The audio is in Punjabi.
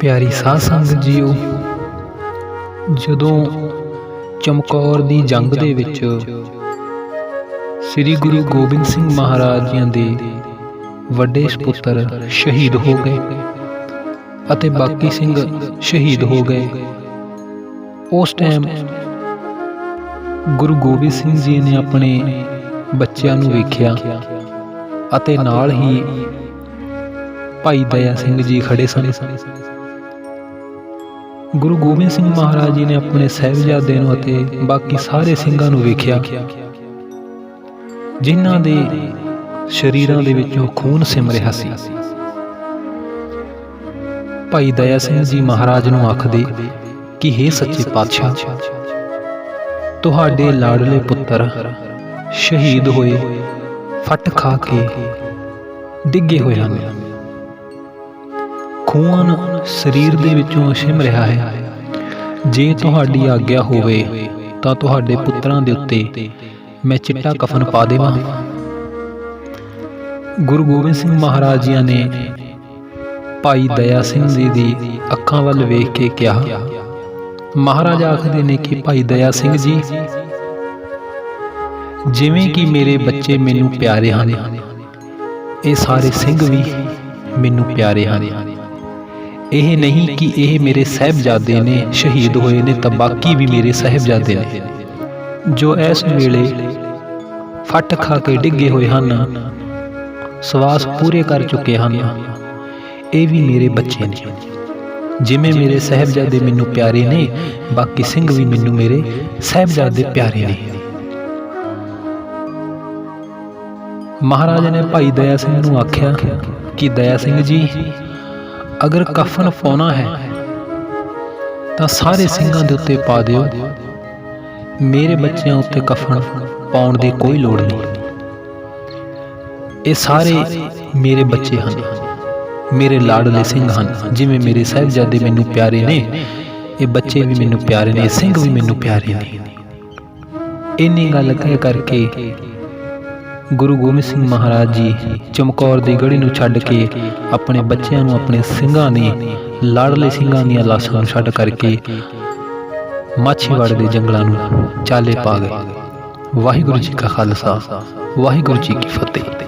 ਪਿਆਰੀ ਸਾਧ ਸੰਗਤ ਜੀਓ, ਜਦੋਂ ਚਮਕੌਰ ਦੀ ਜੰਗ ਦੇ ਵਿੱਚ ਸ੍ਰੀ ਗੁਰੂ ਗੋਬਿੰਦ ਸਿੰਘ ਮਹਾਰਾਜ ਜੀਆਂ ਦੇ ਵੱਡੇ ਸੁਪੁੱਤਰ ਸ਼ਹੀਦ ਹੋ ਗਏ ਅਤੇ ਬਾਕੀ ਸਿੰਘ ਸ਼ਹੀਦ ਹੋ ਗਏ। ਉਸ ਟਾਈਮ ਗੁਰੂ ਗੋਬਿੰਦ ਸਿੰਘ ਜੀ ਨੇ ਆਪਣੇ ਬੱਚਿਆਂ ਨੂੰ ਵੇਖਿਆ ਅਤੇ ਨਾਲ ਹੀ ਭਾਈ ਦਇਆ ਸਿੰਘ ਜੀ ਖੜੇ ਸਨ। ਗੁਰੂ ਗੋਬਿੰਦ ਸਿੰਘ ਮਹਾਰਾਜ ਜੀ ਨੇ ਆਪਣੇ ਸਹਿਬਜ਼ਾਦੇ ਨੂੰ ਅਤੇ ਬਾਕੀ ਸਾਰੇ ਸਿੰਘਾਂ ਨੂੰ ਵੇਖਿਆ। ਜਿਨ੍ਹਾਂ ਦੇ ਸ਼ਰੀਰਾਂ ਦੇ ਵਿੱਚੋਂ ਖੂਨ ਸਿਮ ਰਿਹਾ ਸੀ। ਭਾਈ ਦਇਆ ਸਿੰਘ ਜੀ ਮਹਾਰਾਜ ਨੂੰ ਆਖਦੇ ਕਿ हे ਸੱਚੇ ਪਾਤਸ਼ਾਹ, ਤੁਹਾਡੇ ਲਾਡਲੇ ਪੁੱਤਰ ਸ਼ਹੀਦ ਹੋਏ, ਫਟ ਖਾ ਕੇ ਡਿੱਗੇ ਹੋਏ ਹਨ। ਖੂਨ ਸਰੀਰ ਦੇ ਵਿੱਚੋਂ ਛਿਮ ਰਿਹਾ ਹੈ। ਜੇ ਤੁਹਾਡੀ ਆਗਿਆ ਹੋਵੇ, ਤਾਂ ਤੁਹਾਡੇ ਪੁੱਤਰਾਂ ਦੇ ਉੱਤੇ ਮੈਂ ਚਿੱਟਾ ਕਫਨ ਪਾ ਦੇਵਾਂ। ਗੁਰੂ ਗੋਬਿੰਦ ਸਿੰਘ ਮਹਾਰਾਜ ਜੀ ਨੇ ਭਾਈ ਦਇਆ ਸਿੰਘ ਜੀ ਦੀ ਅੱਖਾਂ ਵੱਲ ਵੇਖ ਕੇ ਕਿਹਾ, ਮਹਾਰਾਜ ਆਖਦੇ ਨੇ ਕਿ ਭਾਈ ਦਇਆ ਸਿੰਘ ਜੀ, ਜਿਵੇਂ ਕਿ ਮੇਰੇ ਬੱਚੇ ਮੈਨੂੰ ਪਿਆਰੇ ਹਨ, ਇਹ ਸਾਰੇ ਸਿੰਘ ਵੀ ਮੈਨੂੰ ਪਿਆਰੇ ਹਨ। ਇਹ ਨਹੀਂ ਕਿ ਇਹ ਮੇਰੇ ਸਹਿਬਜ਼ਾਦੇ ਨੇ ਸ਼ਹੀਦ ਹੋਏ ਨੇ ਤਾਂ ਬਾਕੀ ਵੀ ਮੇਰੇ ਸਹਿਬਜ਼ਾਦੇ ਨੇ। ਜੋ ਇਸ ਵੇਲੇ ਫੱਟ ਖਾ ਕੇ ਡਿੱਗੇ ਹੋਏ ਹਨ, ਸਵਾਸ ਪੂਰੇ ਕਰ ਚੁੱਕੇ ਹਨ। ਇਹ ਵੀ ਮੇਰੇ ਬੱਚੇ ਨੇ। ਜਿਵੇਂ ਮੇਰੇ ਸਹਿਬਜ਼ਾਦੇ ਮੈਨੂੰ ਪਿਆਰੇ ਨੇ, ਬਾਕੀ ਸਿੰਘ ਵੀ ਮੈਨੂੰ ਮੇਰੇ ਸਹਿਬਜ਼ਾਦੇ ਪਿਆਰੇ ਨੇ। ਮਹਾਰਾਜ ਨੇ ਭਾਈ ਦਇਆ ਸਿੰਘ ਨੂੰ ਆਖਿਆ ਕਿ ਦਇਆ ਸਿੰਘ ਜੀ ਅਗਰ ਕਫਨ ਪਾਉਣਾ ਹੈ ਤਾਂ ਸਾਰੇ ਸਿੰਘਾਂ ਦੇ ਉੱਤੇ ਪਾ ਦਿਓ। ਮੇਰੇ ਬੱਚਿਆਂ ਉੱਤੇ ਕਫਨ ਪਾਉਣ ਦੀ ਕੋਈ ਲੋੜ ਨਹੀਂ। ਇਹ ਸਾਰੇ ਮੇਰੇ ਬੱਚੇ ਹਨ। ਮੇਰੇ ਲਾਡਲੇ ਸਿੰਘ ਹਨ। ਜਿਵੇਂ ਮੇਰੇ ਸਹਿਬਜ਼ਾਦੇ ਮੈਨੂੰ ਪਿਆਰੇ ਨੇ ਇਹ ਬੱਚੇ ਵੀ ਮੈਨੂੰ ਪਿਆਰੇ ਨੇ ਸਿੰਘ ਵੀ ਮੈਨੂੰ ਪਿਆਰੇ ਨੇ। ਇੰਨੀ ਗੱਲ ਕਹਿ ਕਰਕੇ ਗੁਰੂ ਗੋਬਿੰਦ ਸਿੰਘ ਮਹਾਰਾਜ ਜੀ ਚਮਕੌਰ ਦੀ ਗੜੀ ਨੂੰ ਛੱਡ ਕੇ ਆਪਣੇ ਬੱਚਿਆਂ ਨੂੰ ਆਪਣੇ ਸਿੰਘਾਂ ਨੇ ਲਾੜਲੇ ਸਿੰਘਾਂ ਦੀਆਂ ਲਾਸ਼ਾਂ ਨੂੰ ਛੱਡ ਕਰਕੇ ਮਾਛੀਵਾੜੇ ਦੇ ਜੰਗਲਾਂ ਨੂੰ ਚਾਲੇ ਪਾ ਗਏ। ਵਾਹਿਗੁਰੂ ਜੀ ਕਾ ਖਾਲਸਾ, ਵਾਹਿਗੁਰੂ ਜੀ ਕੀ ਫਤਿਹ।